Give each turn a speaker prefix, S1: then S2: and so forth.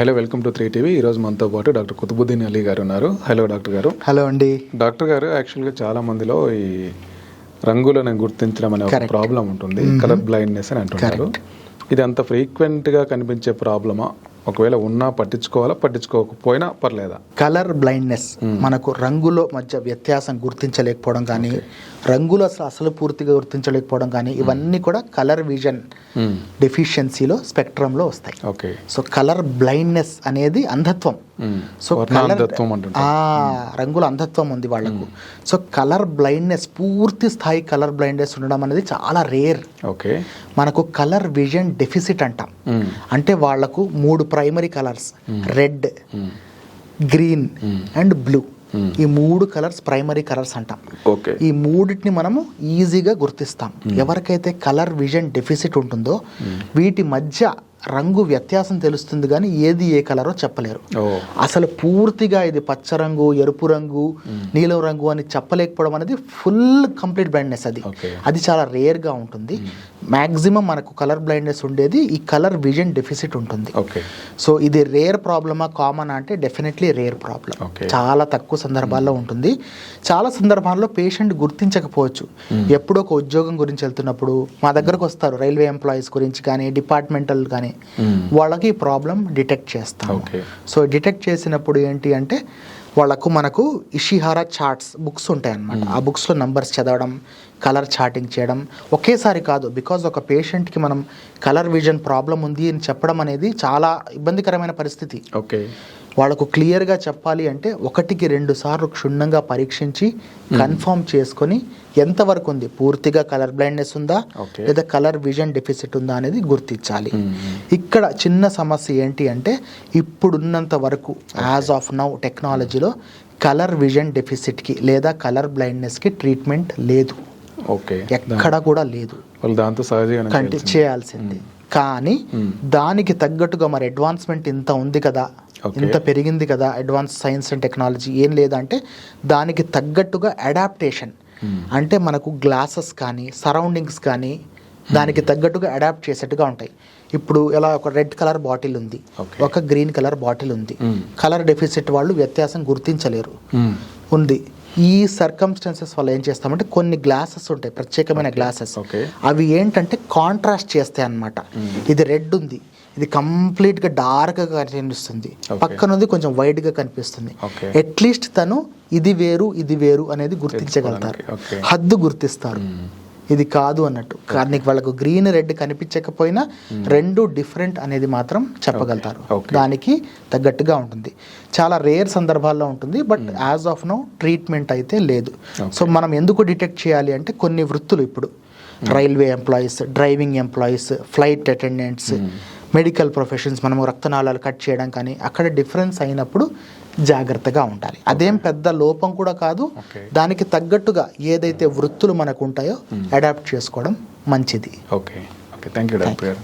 S1: Hello welcome to three TV. ఈరోజు మనతో పాటు డాక్టర్ కుతుబుద్దీన్ అలీ గారు ఉన్నారు. హలో డాక్టర్ గారు.
S2: హలో అండి.
S1: డాక్టర్ గారు యాక్చువల్గా చాలా మందిలో ఈ రంగులను గుర్తించడం అనే ఒక ప్రాబ్లం ఉంటుంది కలర్ బ్లైండ్నెస్ అని అంటుంటారు. ఇది అంత ఫ్రీక్వెంట్గా కనిపించే ప్రాబ్లమా? ఒకవేళ ఉన్నా పట్టించుకోవాలా పట్టించుకోకపోయినా పర్లేదా?
S2: కలర్ బ్లైండ్నెస్ మనకు రంగులో మధ్య వ్యత్యాసం గుర్తించలేకపోవడం కానీ రంగులు అసలు అసలు పూర్తిగా గుర్తించలేకపోవడం కానీ ఇవన్నీ కూడా కలర్ విజన్ డెఫిషియన్సీలో స్పెక్ట్రంలో వస్తాయి.
S1: ఓకే
S2: సో కలర్ బ్లైండ్నెస్ అనేది అంధత్వం. సో కలర్ ఆ రంగుల అంధత్వం ఉంది వాళ్ళకు. సో కలర్ బ్లైండ్నెస్ పూర్తి స్థాయి కలర్ బ్లైండ్నెస్ ఉండడం అనేది చాలా రేర్
S1: ఓకే
S2: మనకు కలర్ విజన్ డెఫిసిట్ అంటాం. అంటే వాళ్ళకు మూడు primary colours red green and blue ఈ మూడు కలర్స్ ప్రైమరీ కలర్స్ అంటాం.
S1: ఓకే
S2: ఈ మూడిటిని మనము ఈజీగా గుర్తిస్తాం. ఎవరికైతే కలర్ విజన్ డెఫిసిట్ ఉంటుందో వీటి మధ్య రంగు వ్యత్యాసం తెలుస్తుంది కానీ ఏది ఏ కలరో చెప్పలేరు. అసలు పూర్తిగా ఇది పచ్చ రంగు ఎరుపు రంగు నీలం రంగు అని చెప్పలేకపోవడం అనేది ఫుల్ కంప్లీట్ బ్లైండ్నెస్ అది. అది చాలా రేర్గా ఉంటుంది. మ్యాక్సిమం మనకు కలర్ బ్లైండ్నెస్ ఉండేది ఈ కలర్ విజన్ డెఫిసిట్ ఉంటుంది.
S1: ఓకే.
S2: సో ఇది రేర్ ప్రాబ్లమా కామన్ అంటే డెఫినెట్లీ రేర్ ప్రాబ్లం. చాలా తక్కువ సందర్భాల్లో ఉంటుంది. చాలా సందర్భాల్లో పేషెంట్ గుర్తించకపోవచ్చు. ఎప్పుడో ఒక ఉద్యోగం గురించి వెళ్తున్నప్పుడు మా దగ్గరకు వస్తారు రైల్వే ఎంప్లాయీస్ గురించి కానీ డిపార్ట్మెంటల్ కానీ. వాళ్ళకి ఈ ప్రాబ్లం డిటెక్ట్ చేస్తాం
S1: ఓకే.
S2: సో డిటెక్ట్ చేసినప్పుడు ఏంటి అంటే వాళ్ళకు మనకు ఇషిహారా చార్ట్స్ బుక్స్ ఉంటాయి అన్నమాట ఆ బుక్స్లో నంబర్స్ చదవడం కలర్ చార్టింగ్ చేయడం ఒకేసారి కాదు బికాజ్ ఒక పేషెంట్కి మనం కలర్ విజన్ ప్రాబ్లం ఉంది అని చెప్పడం అనేది చాలా ఇబ్బందికరమైన పరిస్థితి.
S1: ఓకే.
S2: వాళ్ళకు క్లియర్గా చెప్పాలి అంటే ఒకటికి రెండు సార్లు క్షుణ్ణంగా పరీక్షించి కన్ఫర్మ్ చేసుకొని ఎంతవరకు ఉంది? పూర్తిగా కలర్ బ్లైండ్నెస్ ఉందా. లేదా కలర్ విజన్ డెఫిసిట్ ఉందా అనేది గుర్తించాలి. ఇక్కడ చిన్న సమస్య ఏంటి అంటే ఇప్పుడున్నంత వరకు యాజ్ ఆఫ్ నౌ టెక్నాలజీలో కలర్ విజన్ డెఫిసిట్కి లేదా కలర్ బ్లైండ్నెస్కి ట్రీట్మెంట్ లేదు.
S1: ఓకే.
S2: ఎక్కడ కూడా లేదు.
S1: దాంతో సహజీవనం
S2: కంటి చేయాల్సింది. కానీ దానికి తగ్గట్టుగా మరి అడ్వాన్స్మెంట్ ఇంత ఉంది కదా. ఇంత పెరిగింది కదా అడ్వాన్స్ సైన్స్ అండ్ టెక్నాలజీ ఏం లేదంటే దానికి తగ్గట్టుగా అడాప్టేషన్. అంటే మనకు గ్లాసెస్ కానీ సరౌండింగ్స్ కానీ దానికి తగ్గట్టుగా అడాప్ట్ చేసేట్టుగా ఉంటాయి. ఇప్పుడు ఎలా ఒక రెడ్ కలర్ బాటిల్ ఉంది. ఒక గ్రీన్ కలర్ బాటిల్ ఉంది. కలర్ డెఫిసిట్ వాళ్ళు వ్యత్యాసం గుర్తించలేరు. ఉంది. ఈ సర్కమ్స్టాన్సెస్ వల్ల ఏం చేస్తామంటే కొన్ని గ్లాసెస్ ఉంటాయి ప్రత్యేకమైన గ్లాసెస్. అవి ఏంటంటే కాంట్రాస్ట్ చేస్తాయి అన్నమాట ఇది రెడ్ ఉంది ఇది కంప్లీట్గా డార్క్గా కనిపిస్తుంది. పక్కనుంది కొంచెం వైడ్గా కనిపిస్తుంది. అట్లీస్ట్ తను ఇది వేరు ఇది వేరు అనేది గుర్తించగలుగుతారు. హద్దు గుర్తిస్తారు. ఇది కాదు అన్నట్టు. కానీ వాళ్ళకు గ్రీన్ రెడ్ కనిపించకపోయినా రెండు డిఫరెంట్ అనేది మాత్రం చెప్పగలుగుతారు. దానికి తగ్గట్టుగా ఉంటుంది. చాలా రేర్ సందర్భాల్లో ఉంటుంది but as of now treatment అయితే లేదు. సో మనం ఎందుకు డిటెక్ట్ చేయాలి అంటే కొన్ని వృత్తులు ఇప్పుడు. Railway employees driving employees flight attendants medical professions మనము రక్తనాళాలు కట్ చేయడం కానీ అక్కడ డిఫరెన్స్ అయినప్పుడు జాగ్రత్తగా ఉండాలి. అదేం పెద్ద లోపం కూడా కాదు. దానికి తగ్గట్టుగా ఏదైతే వృత్తులు మనకు ఉంటాయో అడాప్ట్ చేసుకోవడం మంచిది.
S1: Okay okay thank you doctor గారు.